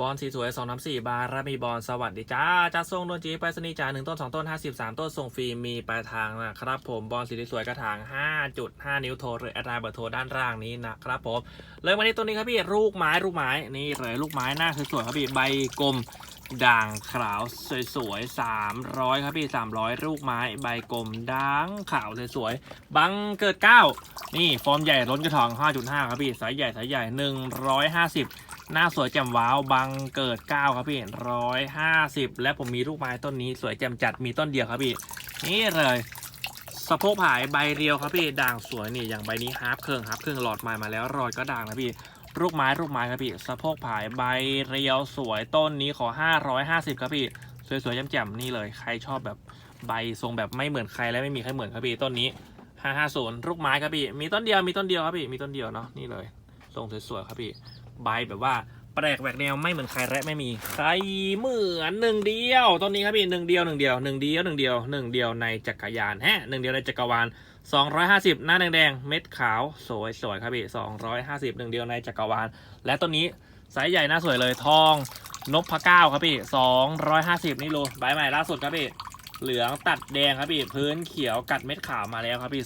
บอลสีสวยสองน้ำสี่บาร์รามีบอลสวัสดีจ้าจะส่งโดนจีไปสนีจ่าหนึ่งต้นสองต้นห้าสิบสามต้นส่งฟรีมีปลายทางนะครับผมบอลสีสวยกระถางห้าจุดห้านิ้วโทรหรือแอดไลน์เบอร์โทรด้านล่างนี้นะครับผมเลยวันนี้ตัวนี้ครับพี่ลูกไม้ลูกไม้นี่เลยลูกไม้หน้าสวยครับพี่ใบกลมด่างขาวสวยๆสามร้อยครับพี่สามร้อยลูกไม้ใบกลมด่างขาวสวยๆบังเกิดเก้านี่ฟอร์มใหญ่ล้นกระถาง5.5ครับพี่สายใหญ่สายใหญ่150ห หน้าสวยแจ่มว้าวบังเกิดเก้าครับพี่ร้อยห้าสิบและผมมีลูกไม้ต้นนี้สวยแจ่มจัดมีต้นเดียวครับพี่ นี่เลยสะโพกผายใบเรียวครับพี่ด่างสวยนี่อย่างใบนี้ฮาร์ปเครื่องฮาร์ปเครื่องหลอดไม้มาแล้วรอยก็ด่างนะพี่ลูกไม้ลูกไม้ครับพี่สะโพกผายใบเรียวสวยต้นนี้ขอ 550 ครับพี่สวยๆแจ่มๆนี่เลยใครชอบแบบใบทรงแบบไม่เหมือนใครและไม่มีใครเหมือนครับพี่ต้นนี้ 550ลูกไม้ครับพี่มีต้นเดียวมีต้นเดียวครับพี่มีต้นเดียวเนาะนี่เลยทรงสวยๆครับพี่ ใบแบบว่าแปลกแหวกแนวไม่เหมือนใครและไม่มีใครเหมือนหนึ่งเดียวต้นนี้ครับพี่หนึ่งเดียวหนึ่งเดียวหนึ่งเดียวหนึ่งเดียวหนึ่งเดียวในจักรยานแฮะหนึ่งเดียวในจักรวาล250หน้าแดงๆเม็ดขาวสวยสวยครับพี่250หนึ่งเดียวในจักรวาลและต้นนี้ไซส์ใหญ่หน่าสวยเลยทองนพเก้าครับพี่250นี่รูใบใหม่ล่าสุดครับพี่เหลืองตัดแดงครับพี่พื้นเขียวกัดเม็ดขาวมาแล้วครับพี่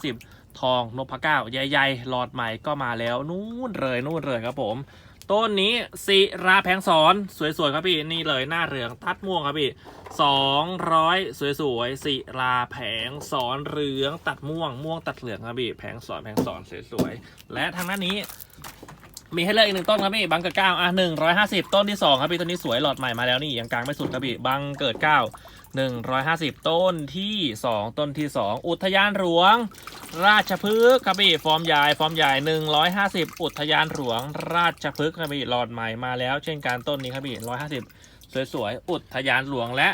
250 ทองนพเก้าใหญ่ๆหลอดใหม่ก็มาแล้ว นู่นเลยนู่นเลยครับผม ต้นนี้ศิราแผงสอนสวยๆครับพี่นี่เลยหน้าเหลืองทัดม่วงครับพี่สองร้อยสวยๆศิราแผงสอนเหลืองตัดม่วงม่วงตัดเหลืองครับพี่แผงสอนแผงสอนสวยๆและทางด้านนี้มีให้เลือกอีกหนึ่งต้นครับพี่บังเกิดเก้าอะหนึ่งร้อยห้าสิบต้นที่สองครับพี่ต้นนี้สวยหลอดใหม่มาแล้วนี่ยังกลางไม่สุดครับพี่บังเกิดเก้า หนึ่งร้อยห้าสิบต้นที่สองต้นที่สองอุทยานหลวง ราชพฤกษ์ครับพี่ฟอร์มใหญ่ฟอร์มใหญ่หนึ่งร้อยห้าสิบอุทยานหลวง ราชพฤกษ์ครับพี่หลอดใหม่มาแล้ว เช่นการต้นนี้ครับพี่ร้อยห้าสิบสวยๆ อุทยานหลวงและ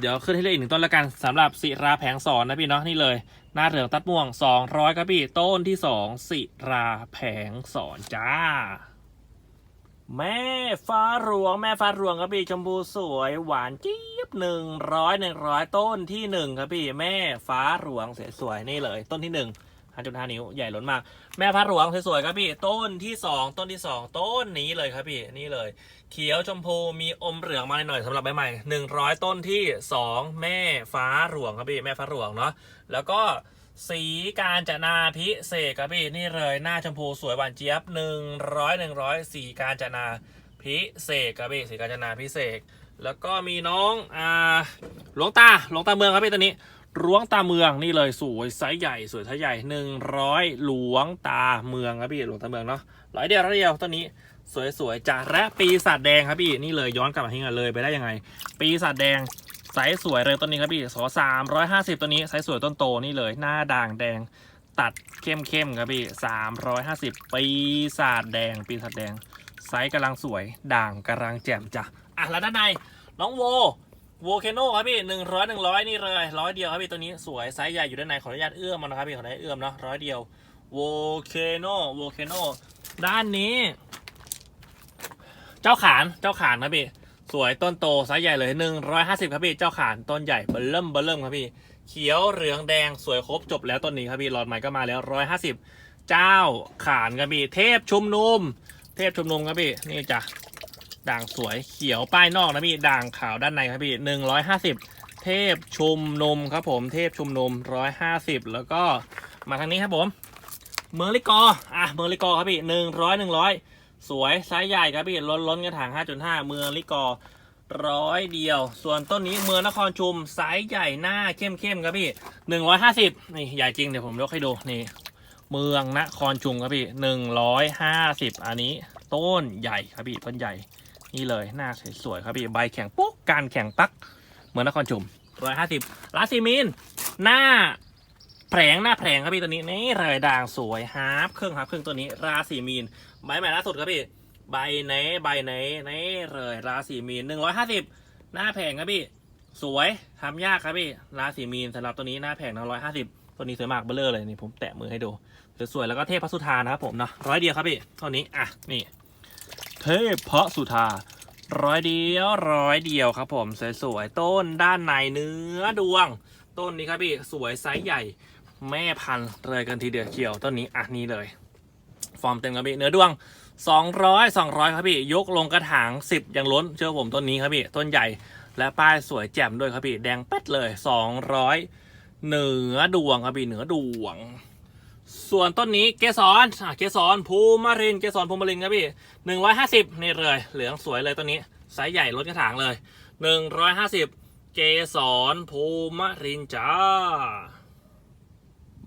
เดี๋ยวขึ้นให้เลือกอีกหนึ่งต้นล้วกันสำหรับศิราแผงสอนนะพี่เนาะนี่เลย หน้าเหลืองตัดม่วง 200 ครับพี่ ต้นที่ 2 ศิราแผงสอนจ้า แม่ฟ้าหลวง แม่ฟ้าหลวงครับพี่ชมพูสวยหวานจี๊บหนึ่งร้อยหนึ่งร้อยต้นที่หนึ่งครับพี่ แม่ฟ้าหลวงสวยๆนี่เลย ต้นที่หนึ่งห้าจุดห้านิ้วใหญ่ล้นมาก แม่ฟ้าหลวงสวยๆครับพี่ ต้นที่สองต้นที่สองต้นนี้เลยครับพี่นี่เลย เขียวชมพูมีอมเหลืองมาหน่อยๆสำหรับใบใหม่หนึ่งร้อยต้นที่สองแม่ฟ้าหลวงครับพี่แม่ฟ้าหลวงเนาะแล้วก็ สีการจนาพิเศษครับพี่นี่เลยหน้าชมพูสวยหวานเจี๊ยบหนึ่งร้อยหนึ่งร้อยสีการจนาพิเศษครับพี่สีการจนาพิเศษ แล้วก็มีน้องอ่าหลวงตาหลวงตาเมืองครับพี่ตัวนี้หลวงตาเมืองนี่เลยสวยไซส์ใหญ่สวยไซส์ใหญ่หนึ่งร้อยหลวงตาเมืองครับพี่หลวงตาเมืองเนาะร้อยเดียวร้อยเดียวต้นนี้สวยๆจ้ะและปีศาจแดงครับพี่นี่เลยย้อนกลับมาที่งานเลยไปได้ยังไง ปีศาจแดง ไซส์สวยเลยต้นนี้ครับพี่สอสามร้อยห้าสิบตัวนี้ไซส์สวยต้นโตนี่เลย หน้าด่างแดงตัดเข้มๆครับพี่สามร้อยห้าสิบปีศาจแดง ปีศาจแดง ไซส์กำลังสวย ด่างกำลังแจ่มจ้ะอะแล้วด้านในน้องโวโวเคโนครับพี่หนึ่งร้อยหนึ่งร้อยนี่เลยร้อยเดียวครับพี่ตัวนี้สวยไซส์ใหญ่อยู่ด้านในขออนุญาตเอื้อมมันนะครับพี่ขออนุญาตเอื้อมเนาะร้อยเดียวโวเคโนโวเคโนด้านนี้ เจ้าขานเจ้าขานครับพี่ สวยต้นโตไซส์ใหญ่เลย 150 ครับพี่ เจ้าขานต้นใหญ่เบิ่มเบิ่มครับพี่ เขียวเหลืองแดงสวยครบจบแล้วต้นนี้ครับพี่หลอดใหม่ก็มาแล้ว 150 เจ้าขานครับพี่ เทพชุมนุม เทพชุมนุมครับพี่ นี่จ้ะ ด่างสวยเขียวป้ายนอกนะพี่ ด่างขาวด้านในครับพี่ 150 เทพชุมนุมครับผม เทพชุมนุม 150 แล้วก็มาทางนี้ครับผม เมอร์ลิกอ อะ เมอร์ลิกอครับพี่ 100 100 สวยไซส์ใหญ่ครับพี่ล้นล้นกระถาง 5.5 เมืองลิกอร้อยเดียว ส่วนต้นนี้เมืองนครชุมไซส์ใหญ่หน้าเข้มเข้มครับพี่ 150 นี่ใหญ่จริงเดี๋ยวผมยกให้ดูนี่ เมืองนครชุมครับพี่ 150 อันนี้ต้นใหญ่ครับพี่ต้นใหญ่นี่เลยหน้าสวยๆครับพี่ใบแข็งปุ๊กการแข็งปักเมืองนครชุม 150ลาซีมีนหน้าแผงหน้าแผงครับพี่ตัวนี้นี่เลยด่างสวยฮาร์ปเครื่องฮาร์ปเครื่องตัวนี้ราศีมีน ใบใหม่ล่าสุดครับพี่ ใบไหนใบไหนนี่เลยราศีมีนหนึ่งร้อยห้าสิบหน้าแผงครับพี่ สวยทำยากครับพี่ ราศีมีนสำหรับตัวนี้หน้าแผงหนึ่งร้อยห้าสิบตัวนี้สวยมากเบลเลอร์เลยนี่ผมแตะมือให้ดูสวยๆแล้วก็เทพพระสุธานะครับผมเนาะร้อยเดียวครับพี่เท่านี้อะนี่ เทพพระสุธาร้อยเดียวร้อยเดียวครับผมสวยๆต้นด้านในเนื้อดวง ต้นนี้ครับพี่สวยไซส์ใหญ่ แม่พันธุ์เลยกันทีเดียวเขียวต้นนี้อะนี่เลย ฟอร์มเต็มครับพี่เนื้อดวงสองร้อยสองร้อยครับพี่ ยกลงกระถางสิบย่างล้น เชื่อผมต้นนี้ครับพี่ ต้นใหญ่และป้ายสวยแจ่มด้วยครับพี่ แดงแป๊ดเลยสองร้อยเหนือดวงครับพี่เหนือดวง ส่วนต้นนี้เกสรอะเกสรภูมิรินเกสรภูมิรินครับพี่หนึ่งร้อยห้าสิบนี่เลย เหลืองสวยเลยต้นนี้ไซส์ใหญ่ล้นกระถางเลยหนึ่งร้อยห้าสิบเกสรภูมิรินจ้า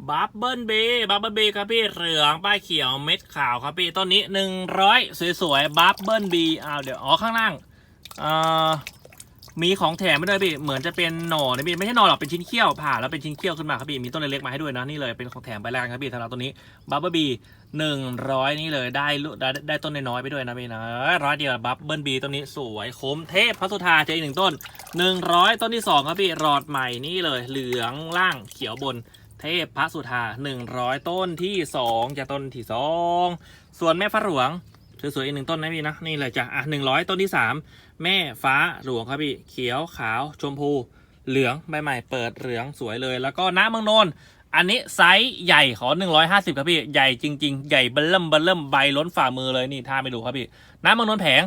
บับเบิลเบบับเบิลเบครับพี่เหลืองป้ายเขียวเม็ดขาวครับพี่ต้นนี้หนึ่งร้อยสวยๆบับเบิลบีอ้าวเดี๋ยวอ๋อข้างล่างเอ่อมีของแถมไม่ด้วยพี่เหมือนจะเป็นหน่อนะพี่ไม่ใช่หน่อหรอกเป็นชิ้นเขี้ยวผ่าแล้วเป็นชิ้นเขี้ยวขึ้นมาครับพี่มีต้นเล็กๆมาให้ด้วยนะนี่เลยเป็นของแถมไปแล้วกันครับพี่สำหรับตัวนี้บับเบิลบีหนึ่งร้อยนี่เลยได้ได้ได้ต้นน้อยๆไปด้วยนะพี่นะร้อยเดียวบับเบิลบีต้นนี้สวยคมเทพพระสุธาเจออีกหนึ่งต้นหนึ่งร้อยต้นที่สองครับพี่รอดใหม่นี่เลย เหลืองล่างเขียวบน เทพพระสุธาหนึ่งร้อยต้นที่สองจะต้นที่สองส่วนแม่ฟ้าหลวงสวยๆอีกหนึ่งต้นนะพี่นะนี่เลยจ้ะอะหนึ่งร้อยต้นที่สามแม่ฟ้าหลวงครับพี่เขียวขาวชมพู เหลืองใบใหม่เปิดเหลืองสวยเลย แล้วก็น้ำเมืองนนอันนี้ไซส์ใหญ่ขอหนึ่งร้อยห้าสิบครับพี่ ใหญ่จริง ๆ ใหญ่เบิ่มเบิ่มใบล้นฝ่ามือเลยนี่ถ้าไม่ดูครับพี่ น้ำเมืองนนแผง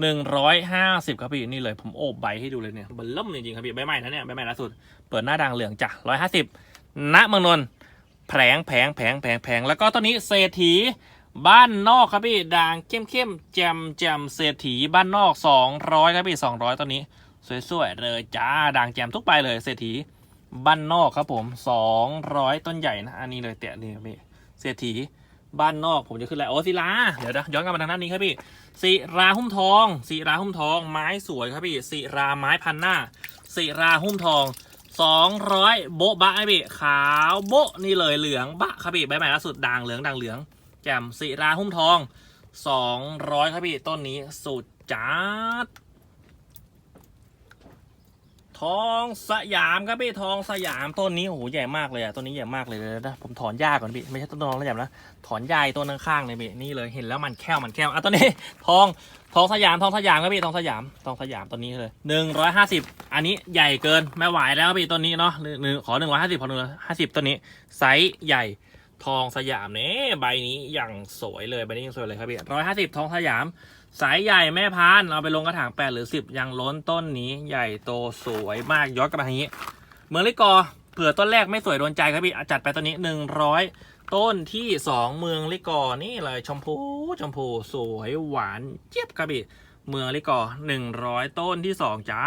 หนึ่งร้อยห้าสิบครับพี่นี่เลยผมโอบใบให้ดูเลยเนี่ยเบิ่มจริงๆครับพี่ใบใหม่นะเนี่ยใบใหม่ล่าสุด เปิดหน้าดังเหลืองจ้ะร้อยห้าสิบ ณเมืองนนท์แผงแผงแผงแผงแผงแล้วก็ตอนนี้เศรษฐีบ้านนอกครับพี่ด่างเข้มเข้มแจมแจมเศรษฐีบ้านนอก 200 ครับพี่ 200 ตอนนี้ สวยๆเลยจ้าด่างแจมทุกใบเลยเศรษฐีบ้านนอกครับผม 200 ต้นใหญ่นะอันนี้เลยแตะนี่ครับพี่เศรษฐีบ้านนอกผมจะขึ้นแล้วโอ้ศิลาเดี๋ยวนะย้อนกลับมาทางด้านนี้ครับพี่ศิราหุ้มทองศิราหุ้มทอง ไม้สวยครับพี่ศิราไม้พันหน้าศิราหุ้มทอง สองร้อยโบ๊ะบะไอ้พี่ขาวโบ๊ะนี่เลยเหลืองบะครับพี่ใบใหม่ล่าสุดด่างเหลืองด่างเหลือง แจ่มสีราหุ้มทองสองร้อยครับพี่ต้นนี้สุดจัด องสยามครับพี่ทองสยามต้นนี้โอ้โหใหญ่มากเลยอะต้นนี้ใหญ่มากเลยนะผมถอนหญ้าก่อนพี่ไม่ใช่ต้นทองสยามนะถอนใยต้นข้างๆเลยพี่นี่เลยเห็นแล้วมันแค่วมันแค่วอะต้นนี้ทองทองสยามทองสยามครับพี่ทองสยามทองสยามตัวนี้เลยหนึ่งร้อยห้าสิบอันนี้ใหญ่เกินไม่ไหวแล้วครับพี่ตัวนี้เนาะหนึ่งขอหนึ่งร้อยห้าสิบขอหนึ่งร้อยห้าสิบตัวนี้ไซส์ใหญ่ทองสยามเนี่ยใบนี้อย่างสวยเลยใบนี้ยังสวยเลยครับพี่ร้อยห้าสิบทองสยาม สายใหญ่แม่พานเอาไปลงกระถางแปดหรือสิบยังล้นต้นนี้ใหญ่โตสวยมากย้อนกลับมาทางนี้ เมืองลิกอเผื่อต้นแรกไม่สวยโดนใจครับพี่จัดไปตัวนี้หนึ่งร้อยต้นที่สองเมืองลิกอนี่เลยชมพูชมพูสวยหวานเจี๊ยบครับพี่เมืองลิกอหนึ่งร้อยต้นที่สองจ้า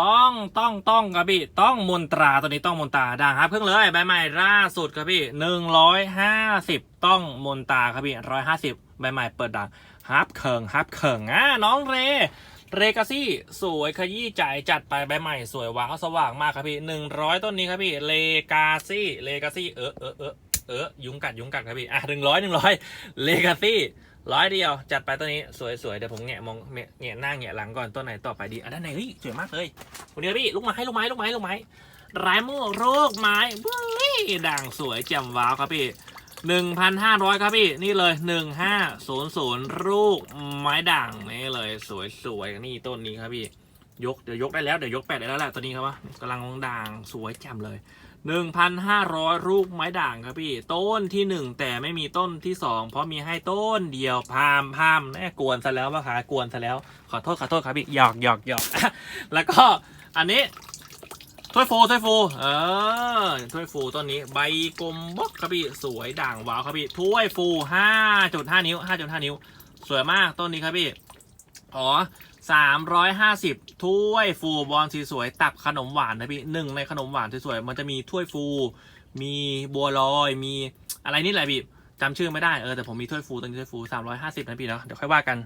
ต้องต้องต้องครับพี่ต้องมนตราตัวนี้ต้องมนตราดังครับเพิ่งเลยใบใหม่ล่าสุดครับพี่หนึ่งร้อยห้าสิบต้องมนตราครับพี่ร้อยห้าสิบ ใบใหม่เปิดดังฮับเคิงฮับเคิงอะน้องเร เรกาซี่สวยขยี้ใจจัดไปใบใหม่ สวยว้าวสว่างมากครับพี่หนึ่งร้อยต้นนี้ครับพี่เลกาซี่เลกาซี่เออเออเออเออยุงกัดยุงกัดครับพี่อะหนึ่งร้อยหนึ่งร้อยเลกาซี่ร้อยเดียว จัดไปต้นนี้สวยสวยเดี๋ยวผมแงะมองแงะหน้าแงะหลังก่อนต้นไหนต่อไปดีอะด้านไหนเฮ้ยสวยมากเลยคนเดียวพี่ลูกไม้ลูกไม้ลูกไม้ลูกไม้ไรายมือโรคไม้เบ้ยด่างสวยแจ่มว้าวครับพี่ หนึ่งพันห้าร้อยครับพี่ นี่เลยหนึ่งห้าศูนย์ศูนย์ลูกไม้ด่างนี่เลย สวยสวยนี่ต้นนี้ครับพี่ ยกเดี๋ยวยกได้แล้ว เดี๋ยวยกแปดได้แล้วแหละตัวนี้ครับว่ากำลังด่างสวยแจ่มเลยหนึ่งพันห้าร้อยลูกไม้ด่างครับพี่ ต้นที่หนึ่งแต่ไม่มีต้นที่สองเพราะมีให้ต้นเดียวพามพามแน่กวนซะแล้วว่าขากวนซะแล้ว ขอโทษขอโทษครับพี่หยอกหยอกหยอกแล้วก็อันนี้ ถ้วยฟูถ้วยฟูเออถ้วยฟูต้นนี้ใบกลมบกครับพี่สวยด่างว้าวครับพี่ถ้วยฟูห้าจุดห้านิ้วห้าจุดห้านิ้ว สวยมากต้นนี้ครับพี่อ๋อสามร้อยห้าสิบถ้วยฟูบอลสีสวยตักขนมหวานนะพี่หนึ่งในขนมหวานสวยๆมันจะมีถ้วยฟู มีบัวลอย มีอะไรนี่แหละพี่จำชื่อไม่ได้เออแต่ผมมีถ้วยฟูตัวนี้ถ้วยฟูสามร้อยห้าสิบนะพี่เนาะเดี๋ยวค่อยว่ากัน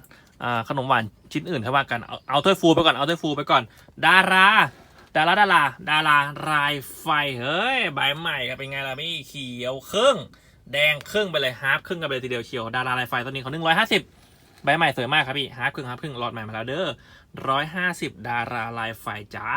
อ่าขนมหวานชิ้นอื่นค่อยว่ากันเอาเอาถ้วยฟูไปก่อนเอาถ้วยฟูไปก่อน ดารา ดาราดาราดารารายไฟเฮ้ยใบใหม่ก็เป็นไงล่ะพี่เขียวครึ่ง แดงครึ่งไปเลยฮาร์ฟครึ่งกันไปเลยทีเดียวเชียวดารารายไฟตัวนี้เขาหนึ่งร้อยห้าสิบใบใหม่สวยมากครับพี่ฮาร์ฟครึ่งฮาร์ฟครึ่งหลอดใหม่มาแล้วเด้อร้อยห้าสิบดาราลายไฟจ้า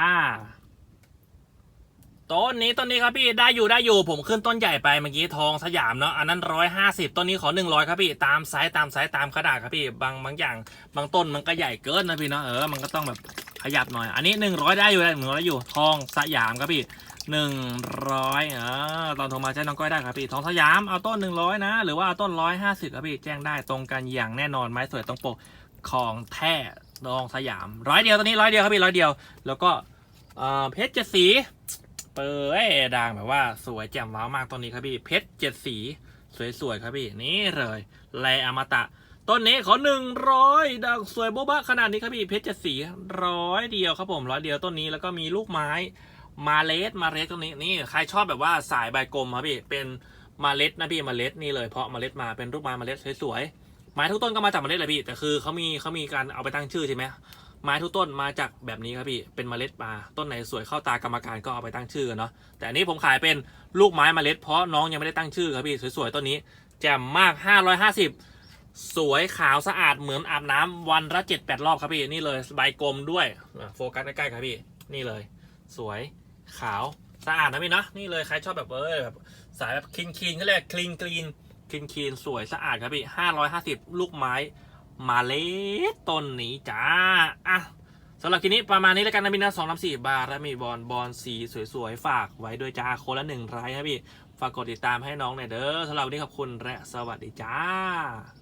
ต้นนี้ต้นนี้ครับพี่ได้อยู่ได้อยู่ผมขึ้นต้นใหญ่ไปเมื่อกี้ทองสยามเนาะอันนั้นร้อยห้าสิบต้นนี้ขอหนึ่งร้อยครับพี่ตามไซส์ตามไซส์ตามขนาดครับพี่บางบางอย่าง บางต้นมันก็ใหญ่เกินนะพี่เนาะเออมันก็ต้องแบบขยับหน่อย อันนี้หนึ่งร้อยได้อยู่หนึ่งร้อยอยู่ทองสยามครับพี่หนึ่งร้อยเออตอนโทรมาแจ้งน้องก้อยได้ครับพี่ทองสยามเอาต้นหนึ่งร้อยนะ หรือว่าเอาต้นร้อยห้าสิบครับพี่แจ้งได้ตรงกันอย่างแน่นอนไม้สวยตรงปกของแท้ทองสยามร้อยเดียวตัวนี้ร้อยเดียวครับพี่ร้อยเดียว แล้วก็เพชรเจ็ดสี เปิดด่างแบบว่าสวยแจ่มว้าวมากต้นนี้ครับพี่เพชรเจ็ดสีสวยๆครับพี่นี่เลยแลอมตะต้นนี้ขอหนึ่งร้อยด่างสวยโบ๊ะบะขนาดนี้ครับพี่เพชรเจ็ดสีร้อยเดียวครับผมร้อยเดียวต้นนี้แล้วก็มีลูกไม้มาเลสมาเลสตรงนี้นี่ใครชอบแบบว่าสายใบกลมครับพี่เป็นมาเลสนะพี่มาเลสนี่เลยเพราะมาเลสมาเป็นรูปไม้มาเลสสวยๆไม้ทุกต้นก็มาจากมาเลสเลยพี่แต่คือเขามีเขามีการเอาไปตั้งชื่อใช่ไหม ไม้ทุกต้นมาจากแบบนี้ครับพี่ เป็นเมล็ดมาต้นไหนสวยเข้าตากรรมการก็เอาไปตั้งชื่อเนาะ แต่อันนี้ผมขายเป็นลูกไม้เมล็ด เพราะน้องยังไม่ได้ตั้งชื่อครับพี่ สวยๆต้นนี้ แจ่มมาก 550 สวยขาวสะอาดเหมือนอาบน้ำวันละเจ็ดแปดรอบครับพี่ นี่เลยใบกลมด้วย โฟกัสใกล้ๆครับพี่ นี่เลย สวยขาวสะอาดนะพี่เนาะ นี่เลยใครชอบแบบเออแบบสายแบบคลีนคลีนเขาเรียกคลีนคลีนคลีนคลีนสวยสะอาดครับพี่ห้าร้อยห้าสิบลูกไม้ มาเลสต้นนี้จ้าอะสำหรับทีนี้ประมาณนี้แล้วกันนะพี่นะสองน้ำสี่บาทแล้วมีบอลบอลสีสวยๆ ฝากไว้ด้วยจ้าคนละหนึ่งไลค์ครับพี่ ฝากกดติดตามให้น้องหน่อยเด้อสำหรับวันนี้ขอบคุณและสวัสดีจ้า